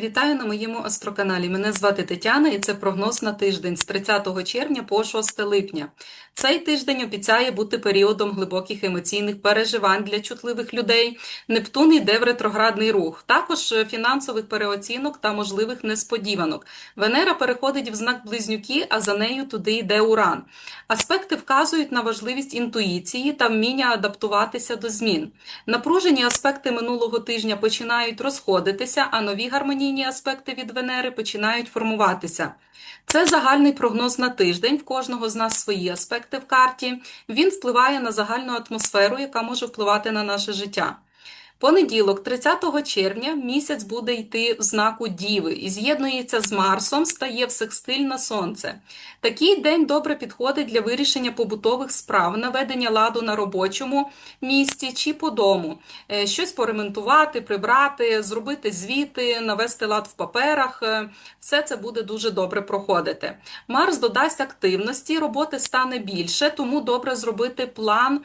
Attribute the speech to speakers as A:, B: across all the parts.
A: Вітаю на моєму астроканалі. Мене звати Тетяна і це прогноз на тиждень з 30 червня по 6 липня. Цей тиждень обіцяє бути періодом глибоких емоційних переживань для чутливих людей. Нептун йде в ретроградний рух, також фінансових переоцінок та можливих несподіванок. Венера переходить в знак близнюки, а за нею туди йде Уран. Аспекти вказують на важливість інтуїції та вміння адаптуватися до змін. Напружені аспекти минулого тижня починають розходитися, а нові гармонійні аспекти від Венери починають формуватися. Це загальний прогноз на тиждень. В кожного з нас свої аспекти в карті. Він впливає на загальну атмосферу, яка може впливати на наше життя. Понеділок, 30 червня, місяць буде йти в знаку Діви і з'єднується з Марсом, стає в секстиль на сонце. Такий день добре підходить для вирішення побутових справ, наведення ладу на робочому місці чи по дому, Е, щось поремонтувати, прибрати, зробити звіти, навести лад в паперах. Е, Все це буде дуже добре проходити. Марс додасть активності, роботи стане більше, тому добре зробити план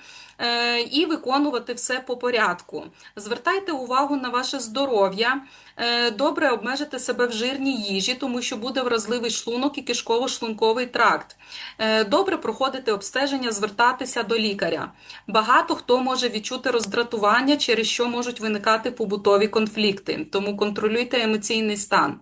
A: і виконувати все по порядку. Звертайте увагу на ваше здоров'я. Е, Добре обмежити себе в жирній їжі, тому що буде вразливий шлунок і кишково-шлунковий тракт. Е, Добре проходити обстеження, звертатися до лікаря. Багато хто може відчути роздратування, через що можуть виникати побутові конфлікти, тому контролюйте емоційний стан.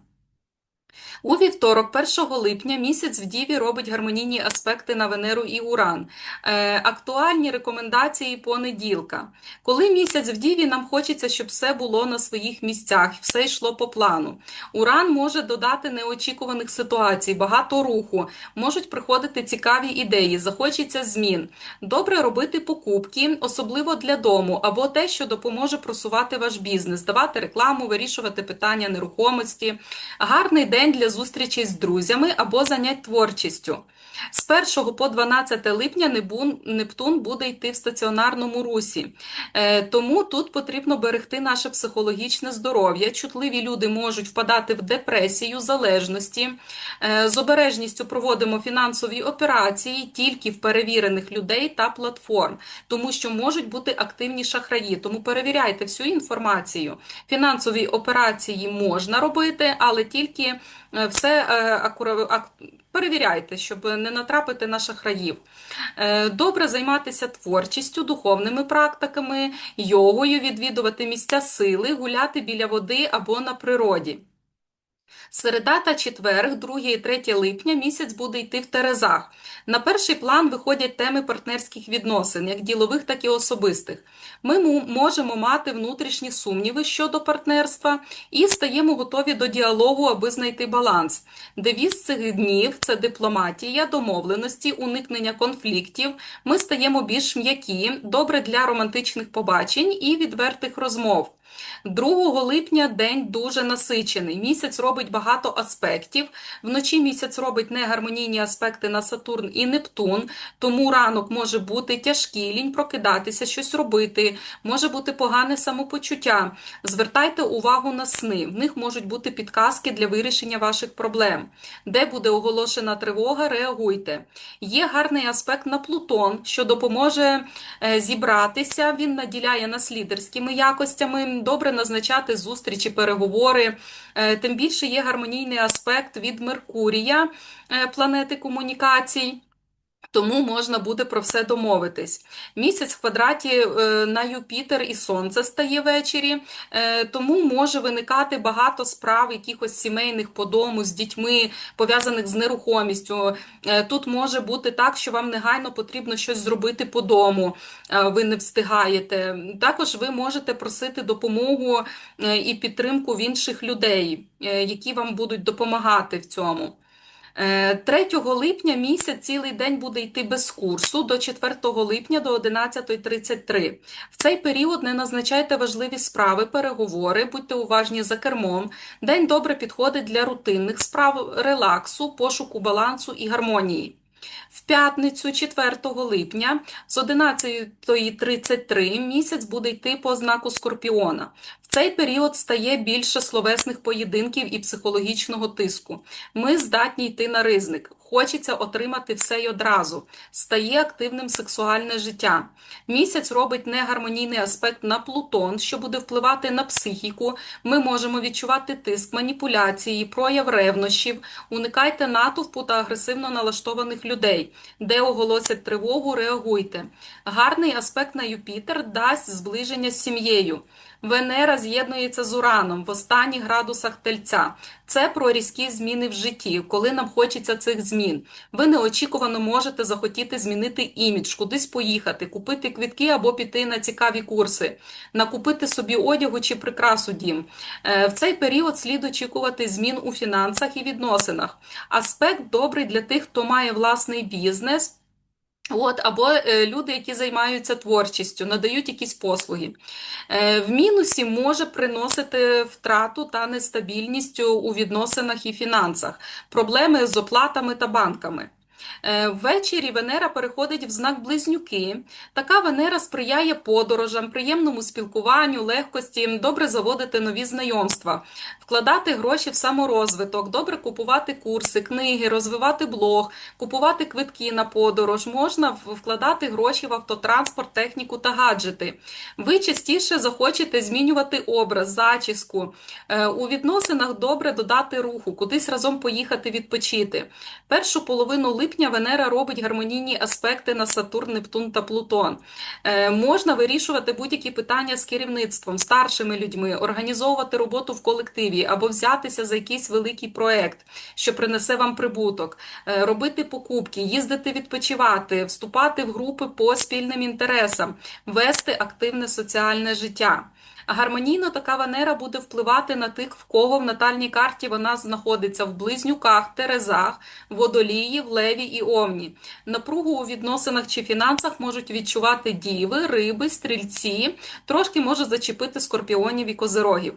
A: У вівторок, 1 липня, місяць в Діві робить гармонійні аспекти на Венеру і Уран. Е, актуальні рекомендації понеділка. Коли місяць в Діві, нам хочеться, щоб все було на своїх місцях, все йшло по плану. Уран може додати неочікуваних ситуацій, багато руху, можуть приходити цікаві ідеї, захочеться змін. Добре робити покупки, особливо для дому, або те, що допоможе просувати ваш бізнес, давати рекламу, вирішувати питання нерухомості. Гарний день для зустрічі з друзями або занять творчістю. З 1 по 12 липня Нептун буде йти в стаціонарному русі. Е, Тому тут потрібно берегти наше психологічне здоров'я. Чутливі люди можуть впадати в депресію, залежності. Е, З обережністю проводимо фінансові операції тільки в перевірених людей та платформ, тому що можуть бути активні шахраї. Тому перевіряйте всю інформацію. Фінансові операції можна робити, але тільки е, все е, акура- ак- перевіряйте, щоб не натрапити на шахраїв. Е, Добре займатися творчістю, духовними практиками, йогою, відвідувати місця сили, гуляти біля води або на природі. Середа та четверг, 2 і 3 липня, місяць буде йти в Терезах. На перший план виходять теми партнерських відносин, як ділових, так і особистих. Ми можемо мати внутрішні сумніви щодо партнерства і стаємо готові до діалогу, аби знайти баланс. Девіз цих днів це дипломатія, домовленості, уникнення конфліктів. Ми стаємо більш м'які, добре для романтичних побачень і відвертих розмов. 2 липня день дуже насичений. Місяць робить багато аспектів. Вночі місяць робить негармонійні аспекти на Сатурн і Нептун, тому ранок може бути тяжкий, лінь прокидатися, щось робити, може бути погане самопочуття. Звертайте увагу на сни. В них можуть бути підказки для вирішення ваших проблем. Де буде оголошена тривога, реагуйте. Є гарний аспект на Плутон, що допоможе е, зібратися. Він наділяє нас лідерськими якостями, добре назначати зустрічі, переговори. Е, Тим більше є гармонійний аспект від Меркурія, е, планети комунікацій. Тому можна буде про все домовитись. Місяць в квадраті е, на Юпітер і Сонце стає ввечері, е, тому може виникати багато справ, якихось сімейних по дому з дітьми, пов'язаних з нерухомістю. Е, Тут може бути так, що вам негайно потрібно щось зробити по дому, ви не встигаєте. Також ви можете просити допомогу і підтримку в інших людей, які вам будуть допомагати в цьому. Е, 3 липня місяць цілий день буде йти без курсу до 4 липня до 11.33. В цей період не назначайте важливі справи, переговори, будьте уважні за кермом. День добре підходить для рутинних справ, релаксу, пошуку балансу і гармонії. В п'ятницю, 4 липня, з 11.33 місяць буде йти по знаку Скорпіона. Цей період стає більше словесних поєдинків і психологічного тиску. Ми здатні йти на ризик. Хочеться отримати все й одразу. Стає активним сексуальне життя. Місяць робить негармонійний аспект на Плутон, що буде впливати на психіку. Ми можемо відчувати тиск, маніпуляції, прояв ревнощів. Уникайте натовпу та агресивно налаштованих людей. Де оголосять тривогу, реагуйте. Гарний аспект на Юпітер дасть зближення з сім'єю. Венера з'єднується з Ураном в останніх градусах тельця. Це про різкі зміни в житті, коли нам хочеться цих змін. Ви неочікувано можете захотіти змінити імідж, кудись поїхати, купити квітки або піти на цікаві курси, накупити собі одягу чи прикрасу дім. Е, В цей період слід очікувати змін у фінансах і відносинах. Аспект добрий для тих, хто має власний бізнес. От, або е, люди, які займаються творчістю, надають якісь послуги. Е, в мінусі може приносити втрату та нестабільність у відносинах і фінансах, проблеми з оплатами та банками. Е, Ввечері Венера переходить в знак Близнюки. Така Венера сприяє подорожам, приємному спілкуванню, легкості, добре заводити нові знайомства, вкладати гроші в саморозвиток, добре купувати курси, книги, розвивати блог, купувати квитки на подорож, можна вкладати гроші в автотранспорт, техніку та гаджети. Ви частіше захочете змінювати образ, зачіску. Е, У відносинах добре додати руху, кудись разом поїхати відпочити. Першу половину липня Венера робить гармонійні аспекти на Сатурн, Нептун та Плутон. Е, Можна вирішувати будь-які питання з керівництвом, старшими людьми, організовувати роботу в колективі або взятися за якийсь великий проект, що принесе вам прибуток, Е, робити покупки, їздити відпочивати, вступати в групи по спільним інтересам, вести активне соціальне життя. Гармонійно така Венера буде впливати на тих, в кого в натальній карті вона знаходиться в близнюках, терезах, водолії, в леві і овні. Напругу у відносинах чи фінансах можуть відчувати діви, риби, стрільці, трошки може зачепити скорпіонів і козирогів.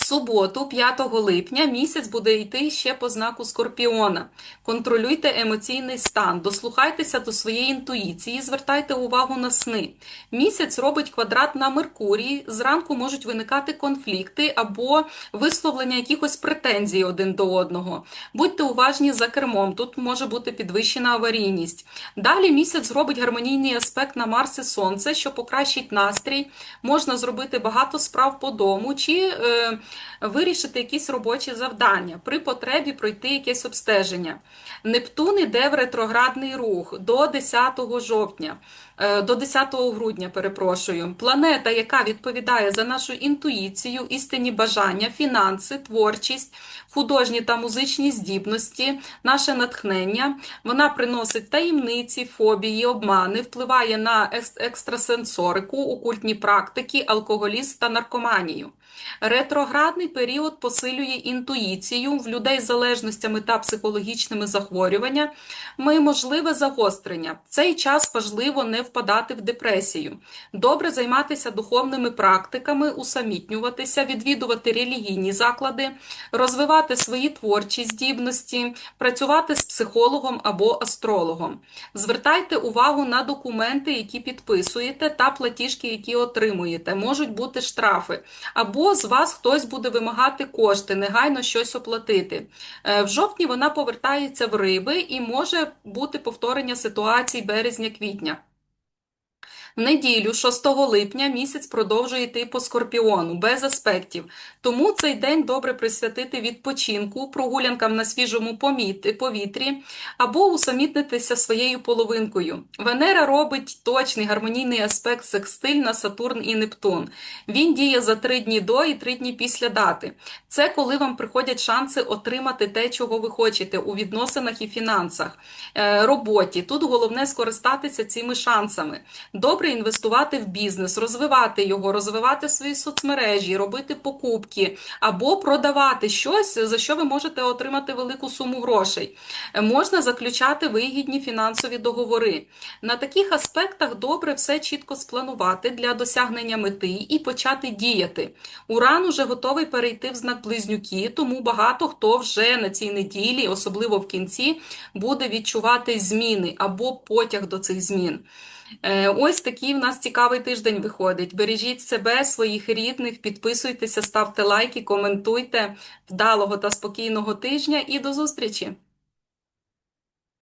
A: Суботу, 5 липня, місяць буде йти ще по знаку Скорпіона. Контролюйте емоційний стан, дослухайтеся до своєї інтуїції, звертайте увагу на сни. Місяць робить квадрат на Меркурій, зранку можуть виникати конфлікти або висловлення якихось претензій один до одного. Будьте уважні за кермом, тут може бути підвищена аварійність. Далі місяць зробить гармонійний аспект на Марс і Сонце, що покращить настрій. Можна зробити багато справ по дому чи е, вирішити якісь робочі завдання, при потребі пройти якесь обстеження. Нептун іде в ретроградний рух до 10 жовтня. Е, До 10 грудня, перепрошую, планета, яка відповідає за нашу інтуїцію, істинні бажання, фінанси, творчість, художні та музичні здібності, наше натхнення, вона приносить таємниці, фобії, обмани, впливає на екс- екстрасенсорику, окультні практики, алкоголізм та наркоманію. Ретроградний період посилює інтуїцію в людей з залежностями та психологічними захворюваннями, можливе загострення. В цей час важливо не впадати в депресію. Добре займатися духовними практиками, усамітнюватися, відвідувати релігійні заклади, розвивати свої творчі здібності, працювати з психологом або астрологом. Звертайте увагу на документи, які підписуєте, та платіжки, які отримуєте. Можуть бути штрафи. Або з вас хтось буде вимагати кошти, негайно щось оплатити. Е, В жовтні вона повертається в риби і може бути повторення ситуацій березня-квітня. В неділю, 6 липня, місяць продовжує йти по скорпіону, без аспектів. Тому цей день добре присвятити відпочинку, прогулянкам на свіжому повітрі або усамітнитися своєю половинкою. Венера робить точний гармонійний аспект секстиль на Сатурн і Нептун. Він діє за три дні до і три дні після дати. Це коли вам приходять шанси отримати те, чого ви хочете у відносинах і фінансах, е, роботі. Тут головне скористатися цими шансами. Добре інвестувати в бізнес, розвивати його, розвивати свої соцмережі, робити покупки або продавати щось, за що ви можете отримати велику суму грошей. Можна заключати вигідні фінансові договори. На таких аспектах добре все чітко спланувати для досягнення мети і почати діяти. Уран уже готовий перейти в знак близнюки, тому багато хто вже на цій неділі, особливо в кінці, буде відчувати зміни або потяг до цих змін. Е, Ось такий в нас цікавий тиждень виходить. Бережіть себе, своїх рідних, підписуйтеся, ставте лайки, коментуйте. Вдалого та спокійного тижня і до зустрічі!